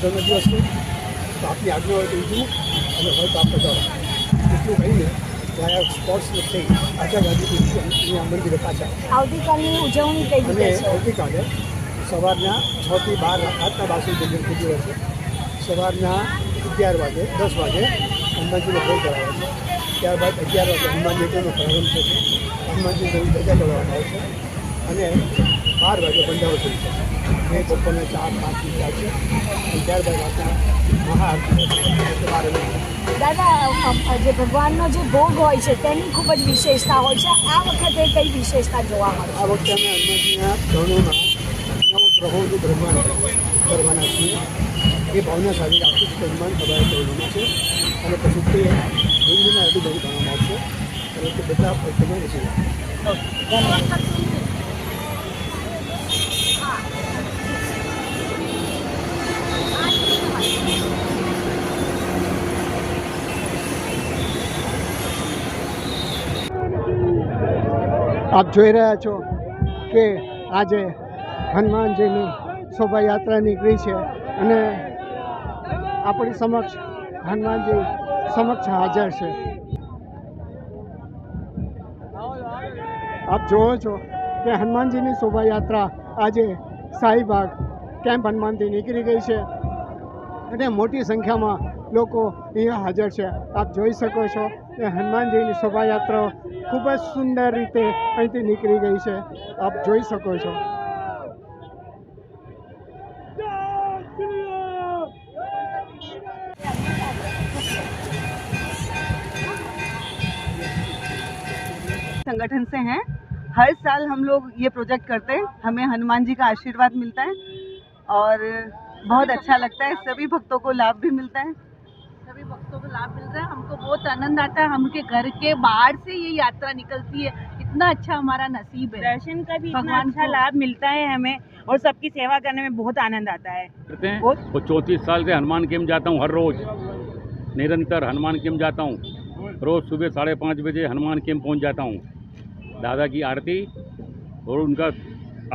જન્મદિવસ છે તો આપની આજ્ઞા હોય તો ઉજવું અને હોય તો આપણે જાઓ એટલું કહીને ત્યાં સ્પોર્ટ્સ થઈ આચાર્યથી અહીંયા મંદિરે પાછા આવતીકાલની ઉજવણી કઈ અને આવતીકાલે સવારના છથી બાર રાતના બાર સુધી મંદિર ખુલ્લું રહેશે સવારના અગિયાર વાગે દસ વાગે હનુમાનજીનો ભોગ કરાવે છે. ત્યારબાદ અગિયાર વાગે હનુમાન જયંતિનો પ્રારંભ થશે. હનુમાનજી નવી ધજા ચડાવવામાં આવશે. અને બાર વાગે બંધાવો થઈ છે એ બપોરના ચાર પાંચની છે. અને ત્યારબાદ આપણા મહાઆરતી બાર દાદા જે ભગવાનનો જે ભોગ હોય છે તેની ખૂબ જ વિશેષતા હોય છે. આ વખતે કઈ વિશેષતા જોવા મળે આ વખતે અમે હનુમાનજીના ચરણોમાં નવ ગ્રહોનું બ્રહ્માંડ કરવાના છીએ. એ ભાવના સાથે આખું બ્રહ્માંડ સભાએ કરવાના છે. અને પછી તે હિન્દુના અડધું બધું ગણવામાં આવશે. અને તે બધા ભક્તોમાં વસી આપ જોઈ રહ્યા છો કે આજે હનુમાનજીની શોભાયાત્રા નીકળી છે અને આપણી સમક્ષ હનુમાનજી સમક્ષ હાજર છે. આપ જુઓ છો કે હનુમાનજીની શોભાયાત્રા આજે શાહીબાગ કેમ્પ હનુમાનથી નીકળી ગઈ છે અને મોટી સંખ્યામાં લોકો અહીંયા હાજર છે આપ જોઈ શકો છો કે હનુમાનજીની શોભાયાત્રા ખૂબ જ સુંદર રીતે અહીંથી નીકળી ગઈ છે આપ જોઈ શકો છો संगठन से हैं हर साल हम लोग ये प्रोजेक्ट करते हैं हमें हनुमान जी का आशीर्वाद मिलता है और बहुत अच्छा लगता है सभी भक्तों को लाभ भी मिलता है सभी भक्तों को लाभ मिल रहा है हमको बहुत आनंद आता है हमके घर के बाहर से ये यात्रा निकलती है। इतना अच्छा हमारा नसीब है। दर्शन का भी इतना भगवान अच्छा लाभ मिलता है हमें और सबकी सेवा करने में बहुत आनंद आता है। हैं? और चौंतीस साल से हनुमान कैंप जाता हूँ हर रोज़। निरंतर हनुमान कैंप जाता हूँ। रोज़ सुबह साढ़े पाँच बजे हनुमान कैंप पहुँच जाता हूँ। दादा की आरती और उनका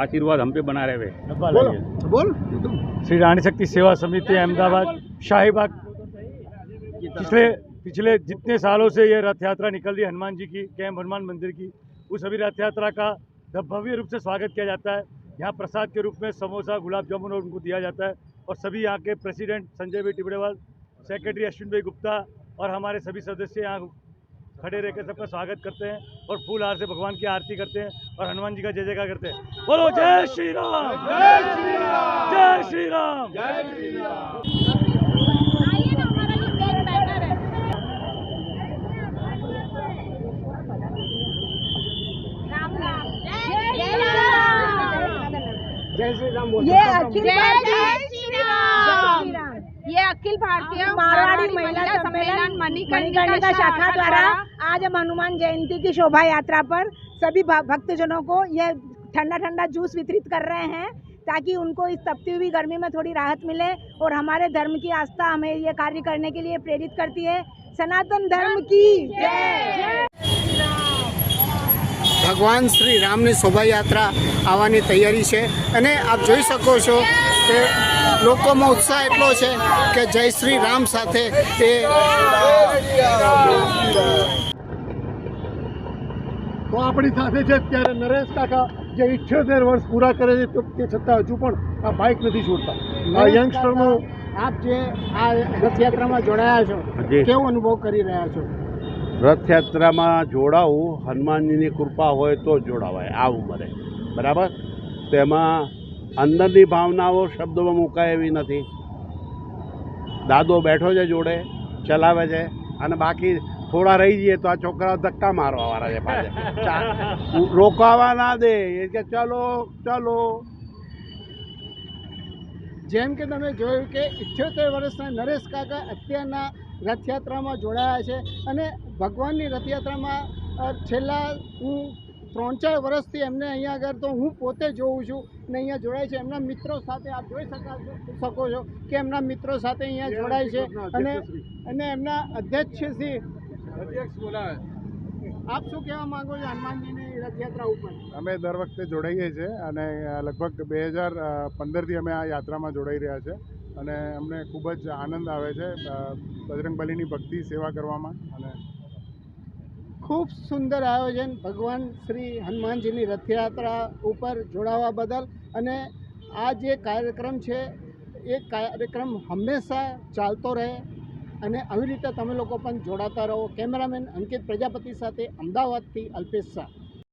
आशीर्वाद हम पे बना रहे બોલ श्री रानी शक्ति सेवा समिति अहमदाबाद शाहीबाग। पिछले पिछले जितने सालों से ये रथ यात्रा निकल रही है हनुमान जी की कैंप हनुमान मंदिर की उस सभी रथ यात्रा का भव्य रूप से स्वागत किया जाता है। यहाँ प्रसाद के रूप में समोसा गुलाब जामुन और उनको दिया जाता है और सभी यहाँ के प्रेसिडेंट संजय भाई टिबड़ेवाल सेक्रेटरी अश्विन भाई गुप्ता और हमारे सभी सदस्य यहाँ खड़े रहकर सबका स्वागत करते हैं और फूल हार से भगवान की आरती करते हैं और हनुमान जी का जय जयकार करते हैं। बोलो जय श्री राम। जय श्री राम। जय श्री राम। ये अखिल ये अखिल भारतीय मारवाड़ी महिला सम्मेलन मणिकर्णिका शाखा द्वारा आज हम हनुमान जयंती की शोभा यात्रा पर सभी भक्तजनों को यह ठंडा ठंडा जूस वितरित कर रहे हैं ताकि उनको इस तपती हुई गर्मी में थोड़ी राहत मिले और हमारे धर्म की आस्था हमें ये कार्य करने के लिए प्रेरित करती है। सनातन धर्म की जय। ભગવાન શ્રી રામની શોભાયાત્રા આવવાની તૈયારી છે. અને આપ જોઈ શકો છો કે લોકોમાં ઉત્સાહ એટલો છે કે જય શ્રી રામ સાથે એ તો આપણી સાથે છે અત્યારે નરેશ કાકા જે ઇઠ્યોતેર વર્ષ પૂરા કરે છે તો છતાં હજુ પણ આ બાઇક નથી છોડતા. આ યંગસ્ટરનો આપ જે આ રથયાત્રામાં જોડાયા છો. કેવો અનુભવ કરી રહ્યા છો? રથયાત્રામાં જોડાવું, હનુમાનજીની કૃપા હોય તો જોડાવાય, આ ઉંમરે. બરાબર? તેમાં અંદરની ભાવનાઓ શબ્દોમાં મુકાય એવી નથી. દાદો બેઠો છે જોડે, ચલાવે છે, અને બાકી થોડા રહી જઈએ તો આ છોકરાઓ ધક્કા મારવાવાળા છે પાછા. રોકાવા ના દે, એ કે ચલો ચલો. જેમ કે તમે જોયું કે ઇઠ્યોતેર વર્ષના નરેશ કાકા અત્યારના રથયાત્રામાં જોડાયા છે અને ભગવાનની રથયાત્રામાં છેલ્લા હું ત્રણ ચાર વર્ષથી એમને અહીંયા આગળ તો હું પોતે જોઉં છું ને અહીંયા જોડાય છે. એમના મિત્રો સાથે આપ જોઈ શકા શકો છો કે એમના મિત્રો સાથે અહીંયા જોડાય છે અને અને એમના અધ્યક્ષ શ્રી આપ શું કહેવા માંગો છો હનુમાનજીની રથયાત્રા ઉપર? અમે દર વખતે જોડાઈએ છીએ અને લગભગ બે હજાર પંદરથી અમે આ યાત્રામાં જોડાઈ રહ્યા છે. અને અમને ખૂબ જ આનંદ આવે છે બજરંગબલીની ભક્તિ સેવા કરવામાં અને ખૂબ સુંદર આયોજન. ભગવાન શ્રી હનુમાનજીની રથયાત્રા ઉપર જોડાવા બદલ અને આ જે કાર્યક્રમ છે, એ કાર્યક્રમ હંમેશા ચાલતો રહે અને આવી રીતે તમે લોકો પણ જોડાતા રહો. કેમેરામેન અંકિત પ્રજાપતિ સાથે અમદાવાદથી અલ્પેશ શાહ.